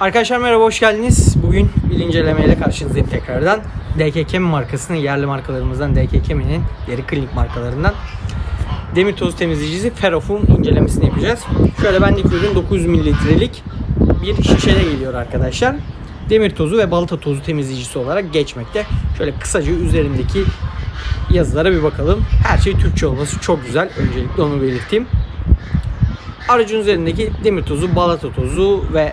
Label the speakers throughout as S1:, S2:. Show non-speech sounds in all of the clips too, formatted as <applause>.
S1: Arkadaşlar merhaba hoş geldiniz. Bugün bir incelemeyle karşınızdayım tekrardan. DKK markasının yerli markalarımızdan DKK'nin deri klinik markalarından demir tozu temizleyicisi Ferrofum incelemesini yapacağız. Şöyle bendeki ürün 900 mililitrelik bir şişede geliyor arkadaşlar. Demir tozu ve balata tozu temizleyicisi olarak geçmekte. Şöyle kısaca üzerindeki yazılara bir bakalım. Her şey Türkçe olması çok güzel. Öncelikle onu belirteyim. Aracın üzerindeki demir tozu, balata tozu ve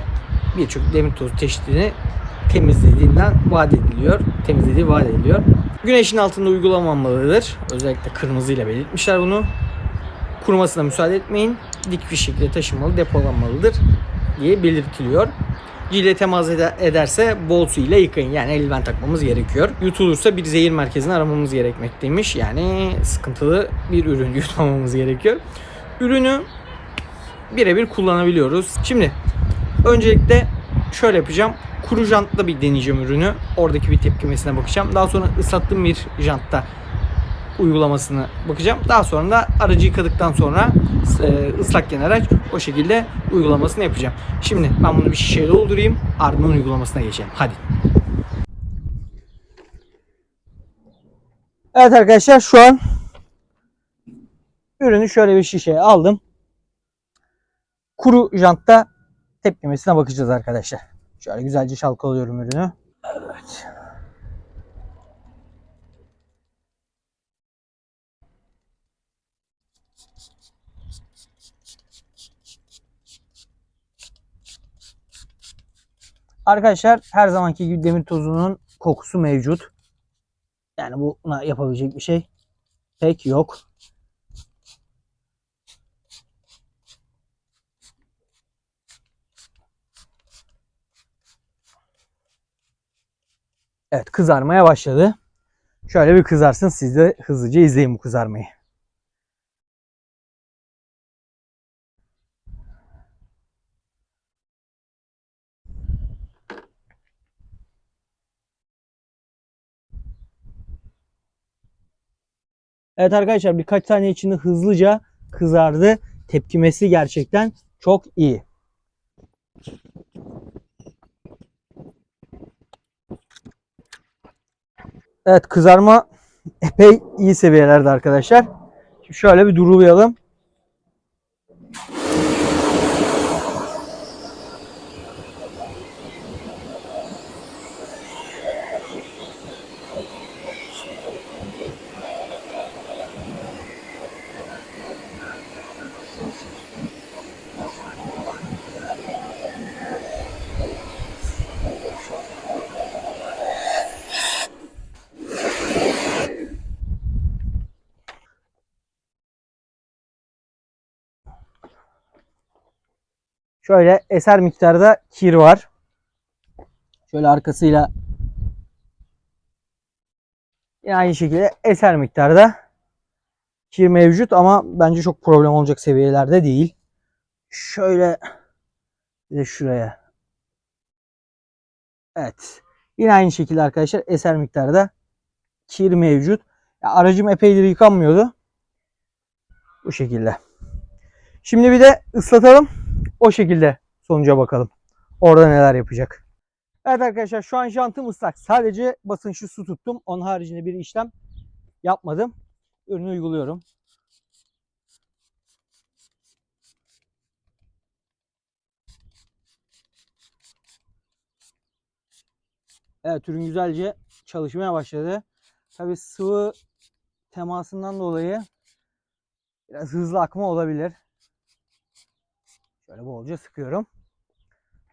S1: birçok demir tozu çeşidini temizlediğinden vaat ediliyor. Temizlediği vaat ediliyor. Güneşin altında uygulanmamalıdır. Özellikle kırmızıyla belirtmişler bunu. Kurumasına müsaade etmeyin. Dik bir şekilde taşınmalı, depolanmalıdır diye belirtiliyor. Cilde temas eder- ederse bol su ile yıkayın. Yani eldiven takmamız gerekiyor. Yutulursa bir zehir merkezini aramamız gerekmekteymiş. Yani sıkıntılı bir ürün <laughs> yutmamamız gerekiyor. Ürünü birebir kullanabiliyoruz. Şimdi öncelikle şöyle yapacağım. Kuru jantla bir deneyeceğim ürünü. Oradaki bir tepkimesine bakacağım. Daha sonra ıslattığım bir jantta uygulamasını bakacağım. Daha sonra da aracı yıkadıktan sonra e, ıslakken araç o şekilde uygulamasını yapacağım. Şimdi ben bunu bir şişeye doldurayım. Ardından uygulamasına geçelim. Hadi. Evet arkadaşlar şu an ürünü şöyle bir şişeye aldım kuru jantta tepkimesine bakacağız arkadaşlar. Şöyle güzelce çalkalıyorum ürünü. Evet. Arkadaşlar her zamanki gibi demir tozunun kokusu mevcut. Yani buna yapabilecek bir şey pek yok. Evet kızarmaya başladı. Şöyle bir kızarsın siz de hızlıca izleyin bu kızarmayı. Evet arkadaşlar birkaç saniye içinde hızlıca kızardı. Tepkimesi gerçekten çok iyi. Evet kızarma epey iyi seviyelerde arkadaşlar. Şimdi şöyle bir durulayalım. Şöyle eser miktarda kir var. Şöyle arkasıyla yine aynı şekilde eser miktarda kir mevcut ama bence çok problem olacak seviyelerde değil. Şöyle bir de şuraya. Evet. Yine aynı şekilde arkadaşlar eser miktarda kir mevcut. Ya aracım epeydir yıkanmıyordu. Bu şekilde. Şimdi bir de ıslatalım. O şekilde sonuca bakalım. Orada neler yapacak. Evet arkadaşlar şu an jantım ıslak. Sadece basınçlı su tuttum. Onun haricinde bir işlem yapmadım. Ürünü uyguluyorum. Evet ürün güzelce çalışmaya başladı. Tabi sıvı temasından dolayı biraz hızlı akma olabilir. Şöyle bolca sıkıyorum.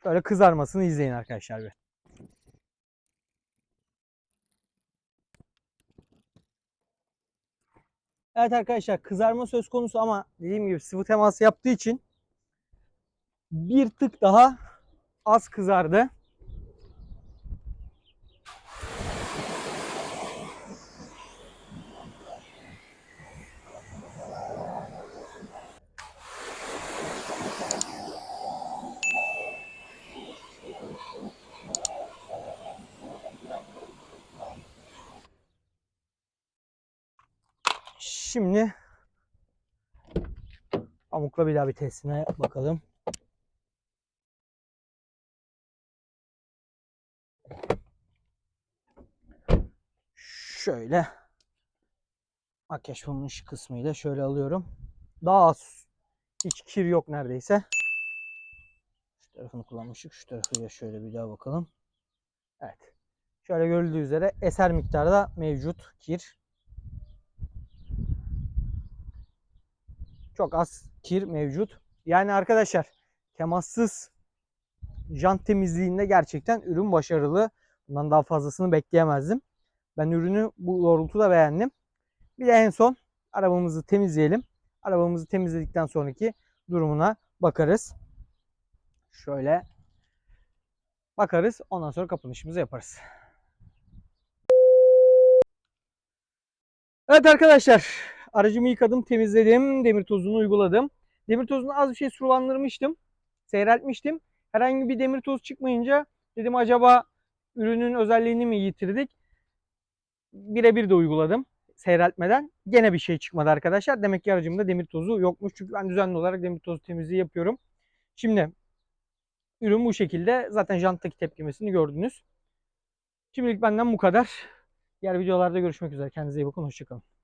S1: Şöyle kızarmasını izleyin arkadaşlar bir. Evet arkadaşlar kızarma söz konusu ama dediğim gibi sıvı teması yaptığı için bir tık daha az kızardı. Şimdi Pamuk'la bir daha bir testine bakalım. Şöyle makyaj bunun kısmıyla şöyle alıyorum. Daha az hiç kir yok neredeyse. Şu tarafını kullanmıştık. Şu tarafı tarafıyla şöyle bir daha bakalım. Evet. Şöyle görüldüğü üzere eser miktarda mevcut kir. Çok az kir mevcut. Yani arkadaşlar temassız jant temizliğinde gerçekten ürün başarılı. Bundan daha fazlasını bekleyemezdim. Ben ürünü bu doğrultuda beğendim. Bir de en son arabamızı temizleyelim. Arabamızı temizledikten sonraki durumuna bakarız. Şöyle bakarız. Ondan sonra kapanışımızı yaparız. Evet arkadaşlar. Aracımı yıkadım, temizledim. Demir tozunu uyguladım. Demir tozunu az bir şey sulandırmıştım. Seyreltmiştim. Herhangi bir demir tozu çıkmayınca dedim acaba ürünün özelliğini mi yitirdik? Birebir de uyguladım seyreltmeden. Gene bir şey çıkmadı arkadaşlar. Demek ki aracımda demir tozu yokmuş. Çünkü ben düzenli olarak demir tozu temizliği yapıyorum. Şimdi ürün bu şekilde. Zaten janttaki tepkimesini gördünüz. Şimdilik benden bu kadar. Diğer videolarda görüşmek üzere. Kendinize iyi bakın. Hoşçakalın.